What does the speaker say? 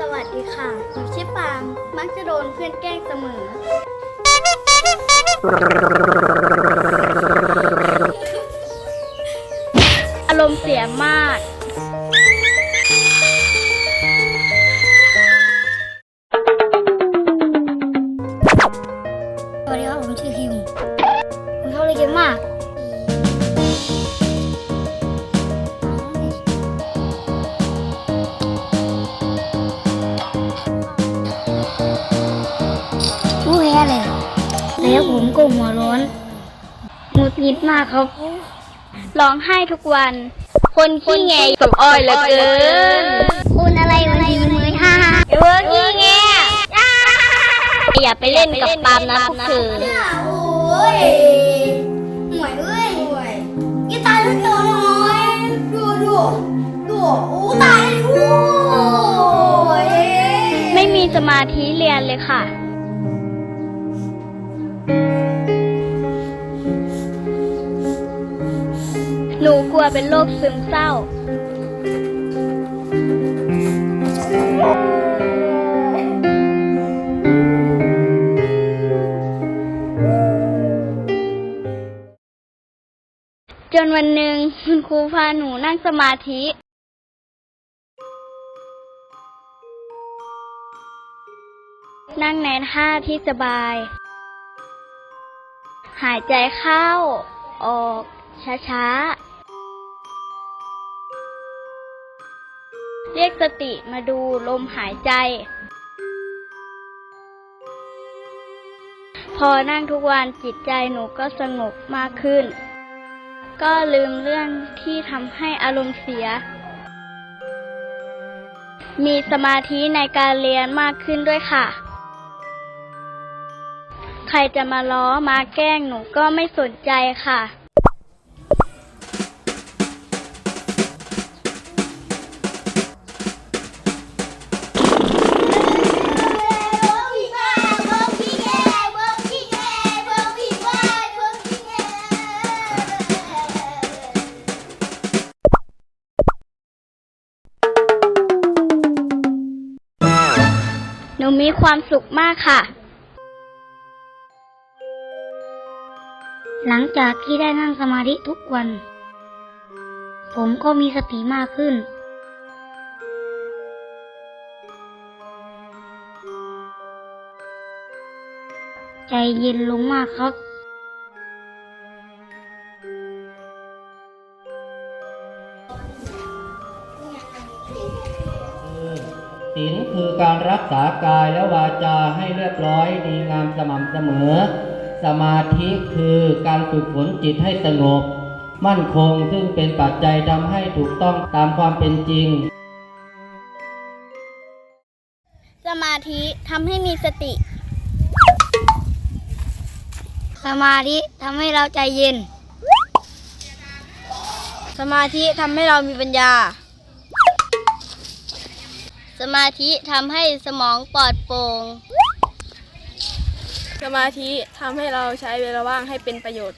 สวัสดีค่ะหนูชื่อปาง มักจะโดนเพื่อนแกล้งเสมอ อารมณ์เสียมาก สวัสดีครับผมชื่อฮิวผมชอบเล่นเกมมาก เลย แล้วผมก็หัวร้อนหงุดหงิดมากครับร้องไห้ทุกวัน คนขี้แงสมอ้อยเหลือเกินคุณอะไรอะไรมือฮ่าเวอร์ขี้แงอย่าไปเล่นกับปามนะพวกเธอโอ้ยห่วยเอ้ยห่วยยี่ตายแล้วเจอหน่อยดูดูดูโอ้ตายโอ้ยไม่มีสมาธิเรียนเลยค่ะ หนูกลัวเป็นโรคซึมเศร้า จนวันหนึ่งคุณครูพาหนูนั่งสมาธิ นั่งในท่าที่สบาย หายใจเข้า ออกช้าๆ เรียกสติมาดูลมหายใจ พอนั่งทุกวันจิตใจหนูก็สงบมากขึ้น ก็ลืมเรื่องที่ทำให้อารมณ์เสีย มีสมาธิในการเรียนมากขึ้นด้วยค่ะ ใครจะมาล้อมาแกล้งหนูก็ไม่สนใจค่ะ หนูมีความสุขมากค่ะ หลังจากที่ได้นั่งสมาธิทุกวัน ผมก็มีสติมากขึ้น ใจเย็นลงมากครับ ศีลคือการรักษากายและวาจาให้เรียบร้อยดีงามสม่ำเสมอ สมาธิคือการฝึกฝนจิตให้สงบ มั่นคงซึ่งเป็นปัจจัยทำให้ถูกต้องตามความเป็นจริง สมาธิทำให้มีสติ สมาธิทำให้เราใจเย็น สมาธิทำให้เรามีปัญญา สมาธิทำให้สมองปลอดโปร่ง สมาธิทำให้เราใช้เวลาว่างให้เป็นประโยชน์